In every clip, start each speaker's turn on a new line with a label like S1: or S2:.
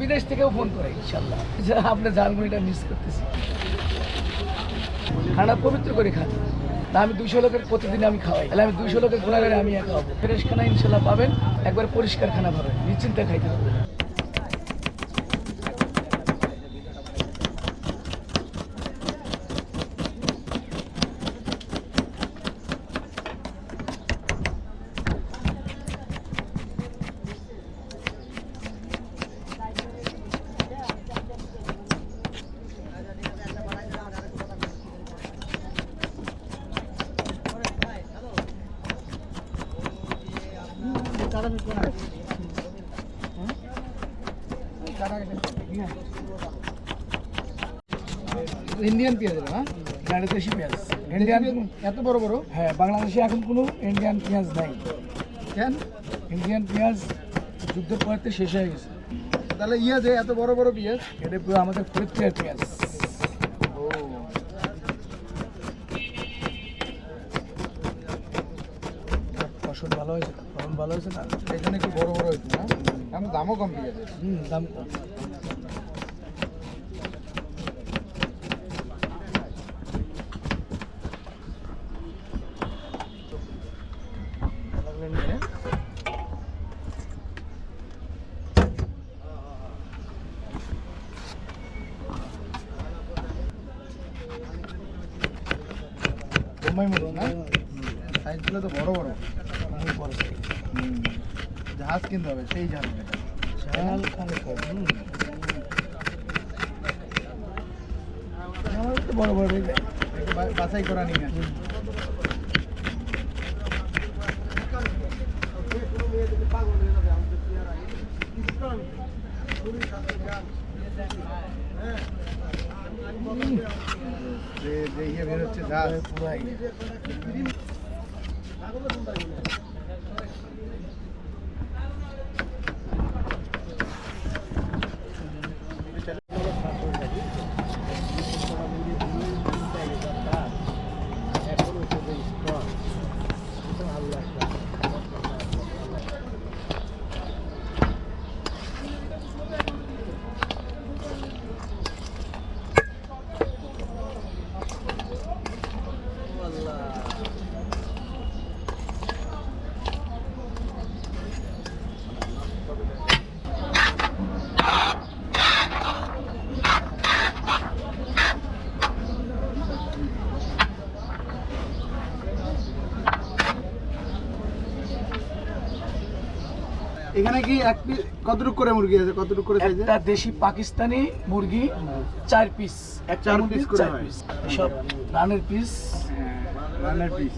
S1: বিদেশ থেকেও ফোন করে ইনশাল্লাহ আপনি আপনার ঝালমুড়িটা মিস করতেছি। খানা পবিত্র করে খান। না, আমি দুইশো লোকের প্রতিদিন আমি খাওয়াই। তাহলে আমি দুইশো লোকের ঘোরা আমি একা খাব ফ্রেশ খানা ইনশাল্লাহ পাবেন। একবার পরিষ্কার খানা পাবেন। নিশ্চিন্তে খাইতে পারবেন। ইন্ডিয়ান পেঁয়াজ হ্যাঁ? গাড়ি দেশি পেঁয়াজ। ইন্ডিয়ান এত বড় বড়? হ্যাঁ বাংলাদেশে এখন কোনো ইন্ডিয়ান পেঁয়াজ নাই। কেন? ইন্ডিয়ান পেঁয়াজ যুদ্ধের পরেতে শেষ হয়ে গেছে। তাহলে ইয়ে যে এত বড় বড় পেঁয়াজ? এটা পুরো আমাদের ফরিদপুরের পেঁয়াজ। ফসল ভালো হয়েছে ফলন ভালো হয়েছে না? এই জন্য একটু বড় বড় হয়েছে না? এখন দামও কম পেঁয়াজ হুম দাম কম। মতো না? সাইজগুলো তো বড় বড়। জাহাজ কিনতে হবে সেই ঝাল তো বড় বড় বাছাই করা নিয়ে ইয়ে বের হচ্ছে ঝাল পুরাই
S2: এখানে কি এক পিস কতটুকু করে মুরগি আছে? কতটুকু করে সাইজে
S1: একটা দেশি পাকিস্তানি মুরগি চার পিস এক
S2: চার piece করে হয়।
S1: পিস সব রানের পিস
S2: রানের পিস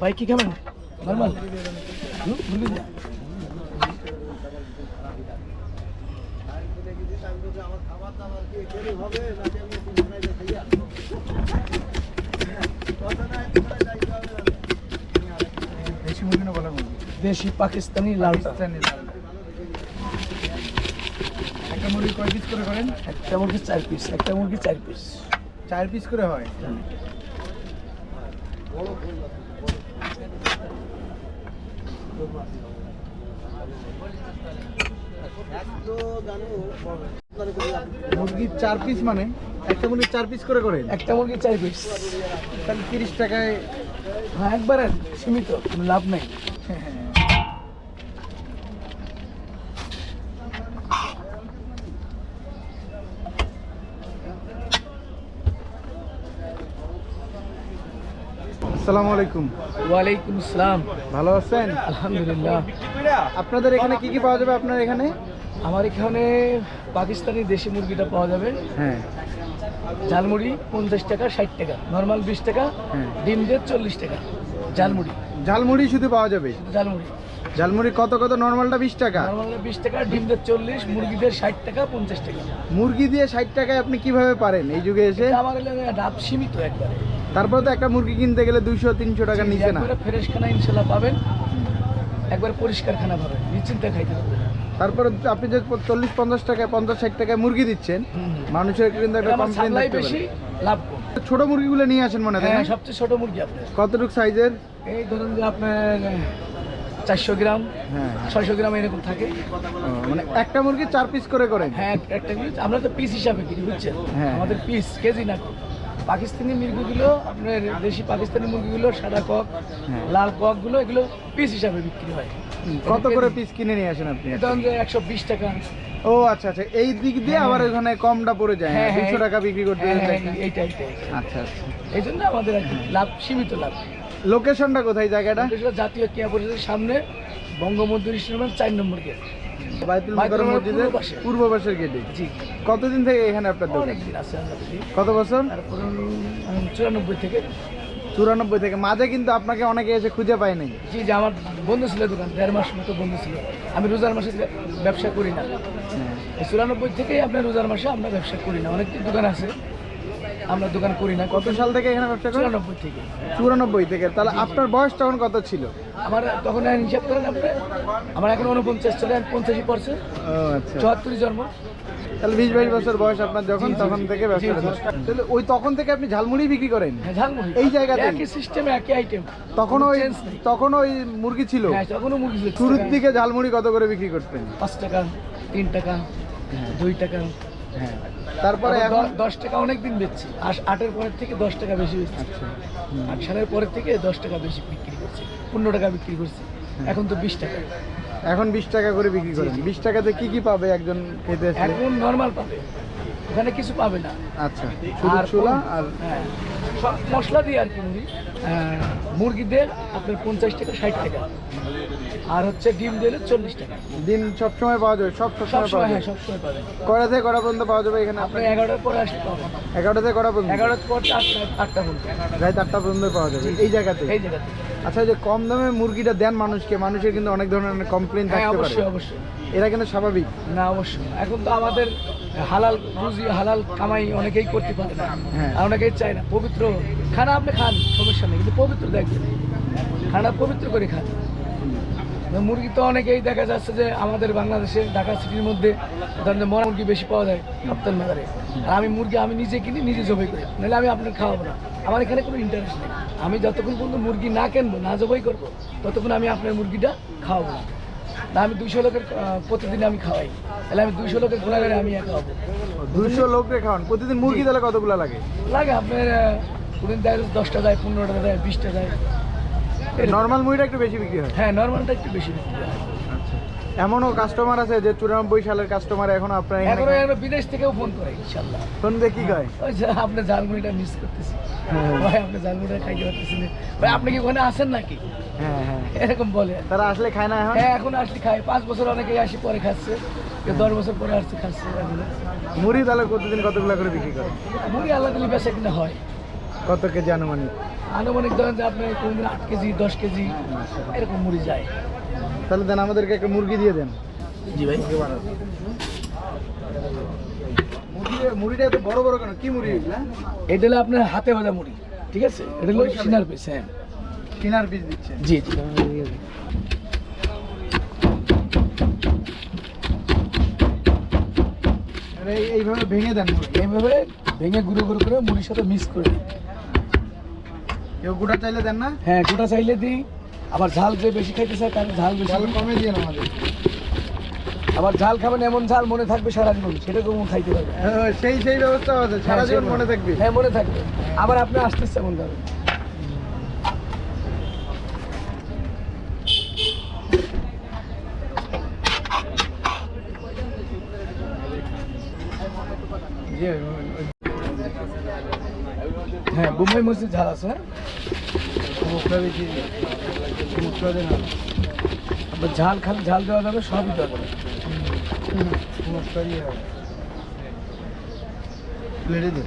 S1: ভাই কি খাবেন নর্মাল? ভুলি না
S2: দেশি মুরগি না বলা মুরগি
S1: দেশি পাকিস্তানি লালটা।
S2: একটা মুরগি কয় পিস করে করেন?
S1: একটা মুরগি চার পিস একটা মুরগি চার পিস
S2: চার পিস করে হয়? মুরগি চার পিস মানে? একটা মুরগি চার পিস করে করেন?
S1: একটা মুরগি চার পিস
S2: তাহলে তিরিশ টাকায়
S1: হ্যাঁ একবারে সীমিত লাভ নেই।
S2: আসসালামু আলাইকুম।
S1: ওয়ালাইকুম আসসালাম।
S2: ভালো আছেন?
S1: আলহামদুলিল্লাহ।
S2: আপনাদের এখানে কি কি পাওয়া যাবে আপনার এখানে?
S1: আমার এখানে পাকিস্তানি দেশি মুরগিটা পাওয়া যাবে।
S2: হ্যাঁ।
S1: ঝালমুড়ি পঞ্চাশ টাকা ষাট টাকা। নর্মাল বিশ টাকা
S2: হ্যাঁ।
S1: ডিম দিয়ে চল্লিশ টাকা। ঝালমুড়ি।
S2: ঝালমুড়ি শুধু পাওয়া যাবে?
S1: ঝালমুড়ি।
S2: ঝালমুড়ি কত কত? নর্মালটা বিশ টাকা?
S1: নর্মাল বিশ টাকা ডিম দিয়ে চল্লিশ মুরগিদের ষাট টাকা পঞ্চাশ টাকা।
S2: মুরগি দিয়ে ষাট টাকায় আপনি কীভাবে পারেন এই যুগে এসে?
S1: আমার এলাকায় ডাব সীমিত একবারে।
S2: তারপরে তো একটা মুরগি কিনতে গেলে দুইশো তিনশো টাকার নিচে না।
S1: ফ্রেশ খানা ইনশাল্লাহ পাবেন। একবার পরিষ্কার খানা পাবেন নিশ্চিন্তে খাইতে পারবেন
S2: তারপরে আপনি যে চল্লিশ পঞ্চাশ টাকায় পঞ্চাশ ষাট টাকায় মুরগি দিচ্ছেন মানুষের কিন্তু একটা কমপ্লেন
S1: বেশি লাভ
S2: ছোট মুরগিগুলো নিয়ে আসেন মনে হয়
S1: হ্যাঁ সবচেয়ে ছোট মুরগি আপনার।
S2: কতটুকু সাইজের?
S1: এই ধরুন যে আপনার চারশো গ্রাম
S2: হ্যাঁ।
S1: ছয়শো গ্রাম এরকম থাকে।
S2: মানে একটা মুরগি চার পিস করে করেন?
S1: হ্যাঁ একটা পিস আমরা তো পিস হিসাবে কিনি বুঝছেন?
S2: হ্যাঁ।
S1: আমাদের পিস কেজি না পাকিস্তানি মুরগিগুলো আপনার দেশি পাকিস্তানি মুরগিগুলো সাদা কক
S2: হ্যাঁ।
S1: লাল ককগুলো এগুলো পিস হিসাবে বিক্রি হয়।
S2: কত করে পিস কিনে নিয়ে আসেন আপনি?
S1: এটা একশো বিশ টাকা।
S2: ও আচ্ছা আচ্ছা এই দিক দিয়ে আবার ওখানে কমটা পড়ে যায়
S1: হ্যাঁ, হ্যাঁ,
S2: দুশো টাকা বিক্রি করতে
S1: হ্যাঁ,
S2: হচ্ছে
S1: হ্যাঁ, এইটা এইটা এইটা।
S2: আচ্ছা আচ্ছা।
S1: এই জন্য আমাদের লাভ সীমিত লাভ।
S2: লোকেশনটা কোথায় জায়গাটা?
S1: জাতীয় ক্রিয়া পরিষদের সামনে বঙ্গবন্ধু রেস্টুরেন্ট চার নম্বর গেট।
S2: বাইতুল
S1: বাইতুল
S2: মোকাররম
S1: মোকাররম
S2: মসজিদের
S1: পূর্ব পাশে।
S2: পাশের গেটে
S1: জি
S2: কতদিন থেকে এখানে আপনার দোকান? কত বছর?
S1: চুরানব্বই থেকে।
S2: চুরানব্বই থেকে। মাঝে কিন্তু আপনাকে অনেকে এসে খুঁজে পায় নাই।
S1: জি যে আমার বন্ধু ছিল দোকান দেড় মাস মতো বন্ধু ছিল। আমি রোজার মাসে ব্যবসা করি না। চুরানব্বই থেকেই আপনার রোজার মাসে আমরা ব্যবসা করি না। অনেক দোকান আছে। আমরা দোকান করি না।
S2: কত সাল থেকে এখানে ব্যবসা করেন?
S1: চুরানব্বই থেকে।
S2: চুরানব্বই থেকে। তাহলে আপনার বয়স তখন কত ছিল?
S1: আমার তখন হিসাব করেন আপনি। আমার এখন উনপঞ্চাশ চলে পঞ্চাশি পড়ছে।
S2: ও আচ্ছা।
S1: চুয়াত্তরই জন্ম।
S2: তাহলে বিশ বাইশ বছর বয়স আপনার যখন তখন থেকে ব্যবসা তাহলে ওই তখন থেকে আপনি ঝালমুড়ি বিক্রি করেন?
S1: হ্যাঁ ঝালমুড়ি।
S2: এই জায়গাতেই?
S1: একই সিস্টেমে একই আইটেম
S2: তখন ওই তখন ওই মুরগি ছিল?
S1: হ্যাঁ তখনও মুরগি ছিল।
S2: শুরুর দিকে ঝালমুড়ি কত করে বিক্রি করতেন?
S1: পাঁচ টাকা তিন টাকা দুই টাকা।
S2: হ্যাঁ। তারপরে এখন
S1: দশ টাকা অনেক দিন বেচছি আটের পরের থেকে দশ টাকা বেশি বেচছি।
S2: আচ্ছা।
S1: আট সালের পরের থেকে দশ টাকা বেশি বিক্রি করছি। পনেরো টাকা বিক্রি করছি। এখন তো বিশ টাকা।
S2: এখন বিশ টাকা করে বিক্রি করেন বিশ টাকাতে কি কি পাবে একজন খেতে
S1: এখন নর্মাল পাবে। ওখানে কিছু পাবে না।
S2: আচ্ছা।
S1: আর
S2: ছোলা আর
S1: হ্যাঁ। সব মশলা দিয়ে আর কি মুরগি। মুরগিদের আপনার পঞ্চাশ টাকা ষাট টাকা। আর হচ্ছে ডিম দিলে চল্লিশ টাকা।
S2: দিন সব সময় পাওয়া যাবে সব সব
S1: সব
S2: সময় পাওয়া যাবে
S1: সব সময় পাবেন
S2: কয়টা থেকে কটা পর্যন্ত পাওয়া যাবে এখানে?
S1: আপনি এগারোটার পরে আসতে
S2: এগারোটা থেকে কটা পর্যন্ত?
S1: এগারোটার পর আটটা পর্যন্ত।
S2: রাত আটটা পর্যন্ত পাওয়া যাবে এই জায়গাতে?
S1: এই জায়গাতে।
S2: আচ্ছা যে কম দামে মুরগিটা দেন মানুষকে মানুষের কিন্তু অনেক ধরনের কমপ্লেন
S1: হ্যাঁ
S2: থাকতে পারে।
S1: অবশ্যই অবশ্যই।
S2: এরা কিন্তু স্বাভাবিক।
S1: না অবশ্যই। এখন তো আমাদের হালাল রুজি হালাল কামাই অনেকেই করতে পারে না।
S2: হ্যাঁ।
S1: আর অনেকেই চায় না। পবিত্র খানা আপনি খান সমস্যা নেই। কিন্তু পবিত্র দেখবেন। খানা পবিত্র করে খান। মুরগি তো অনেকেই দেখা যাচ্ছে যে আমাদের বাংলাদেশে ঢাকা সিটির মধ্যে ধরেন মরা মুরগি বেশি পাওয়া যায় রপ্তানি বাজারে। আর আমি মুরগি আমি নিজে কিনি নিজে জবাই করি। নাহলে আমি আপনার খাওয়াবো না। আমার এখানে কোনো ইন্টারেস্ট নেই। আমি যতক্ষণ পর্যন্ত মুরগি না কিনবো না জবাই করব ততক্ষণ আমি আপনার মুরগিটা খাওয়াবো না। না আমি দুইশো লোকের প্রতিদিন আমি খাওয়াই। তাহলে আমি দুইশো লোকের ঘোরা করে আমি খাব
S2: দুইশো লোককে খাওয়ান। প্রতিদিন মুরগি তাহলে কতগুলো লাগে?
S1: লাগে আপনার কোনদিন দেয় দশটা যায় পনেরোটা দেয় বিশটা যায়।
S2: নর্মাল মুরগিটা একটু বেশি বিক্রি হয়?
S1: হ্যাঁ নর্মালটা একটু বেশি বিক্রি হয়।
S2: এমনও কাস্টমার আছে যে চুরানব্বই সালের কাস্টমার এখনও আপনার
S1: এখনও? বিদেশ থেকেও ফোন করে ইনশাল্লাহ
S2: ফোন দিয়ে কি কয়?
S1: ওই যে আপনি ঝালমুড়িটা মিস করতেছি।
S2: হ্যাঁ।
S1: ভাই আপনি ঝালমুড়িটা খাইতে পারতেছি না। ভাই আপনি কি ওখানে আসেন নাকি?
S2: হ্যাঁ হ্যাঁ।
S1: এরকম বলে।
S2: তারা আসলে খায় না এখন?
S1: হ্যাঁ এখন আসলে খাই পাঁচ বছর অনেকেই আসি পরে খাচ্ছে। দশ বছর পরে আসছে খাচ্ছে।
S2: মুড়ি তাহলে প্রতিদিন কতগুলো করে বিক্রি করে?
S1: মুড়ি আল্লাহ দিলে বেশি কিনা হয়।
S2: কত কেজি আনুমানিক?
S1: আনুমানিক ধরেন যে আপনি কোনদিন আট কেজি দশ কেজি এরকম মুড়ি যায়।
S2: তাহলে দেন আমাদেরকে একটা মুরগি দিয়ে দেন।
S1: জি ভাই।
S2: মুরগি মুড়িটা এত বড় বড় কেন? কি মুড়ি এগুলা
S1: এটা হলো আপনার হাতে ভাজা মুড়ি ঠিক আছে? এটা হলো সিনার পিস হ্যাঁ।
S2: পিস
S1: জি
S2: এইভাবে ভেঙে দেন
S1: এইভাবে ভেঙে গুঁড়ো গুঁড়ো করে মুড়ির সাথে মিক্স করে দিই
S2: কেউ গোটা চাইলে দেন না?
S1: হ্যাঁ গোটা চাইলে দিই। আবার ঝাল যে বেশি খাইতে চায় তার ঝাল বেশি।
S2: কমে দিয়ে আমাদের।
S1: আবার ঝাল খাবেন এমন ঝাল মনে থাকবে সারা জীবন সেরকম খাইতে পারবে
S2: হ্যাঁ, সেই সেই ব্যবস্থা আছে সারা
S1: হ্যাঁ,
S2: জীবন মনে থাকবে।
S1: হ্যাঁ মনে থাকবে। আবার আপনি আসতে ইচ্ছা মনে করবেন
S2: জি,
S1: হ্যাঁ বোম্বাই মসজিদ ঝাল আছে হ্যাঁ? ঝাল খান ঝাল দেওয়া যাবে সবই দেওয়া যাবে।
S2: প্লেটে দিন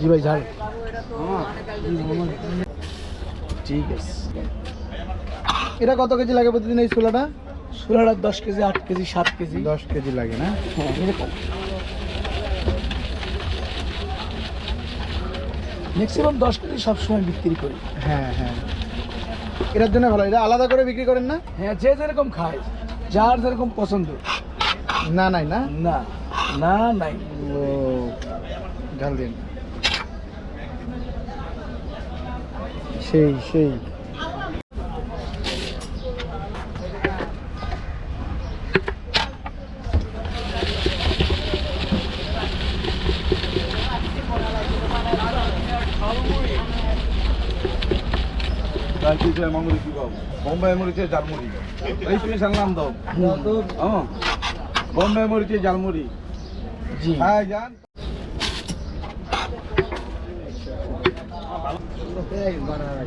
S1: জি ভাই ঝাল। ঠিক আছে।
S2: এটা কত কেজি লাগে প্রতিদিন এই ছোলাটা?
S1: ষোলোটা দশ কেজি আট কেজি সাত কেজি।
S2: দশ কেজি লাগে না?
S1: হ্যাঁ এরকম। ম্যাক্সিমাম দশ কেজি সবসময় বিক্রি করি।
S2: হ্যাঁ হ্যাঁ। এটার জন্য ভালো। এটা আলাদা করে বিক্রি করেন না?
S1: হ্যাঁ যে যেরকম খায় যার যেরকম পছন্দ।
S2: না নাই না?
S1: না না নাই।
S2: ও ঝাল দিন। সেই সেই।
S3: বোম্বাই মরিচে জালমুড়ি এই স্পেশাল নাম দাও। হ্যাঁ বোম্বাই মরিচে জালমুড়ি
S1: জি।
S3: হ্যাঁ Burada
S2: değil bana.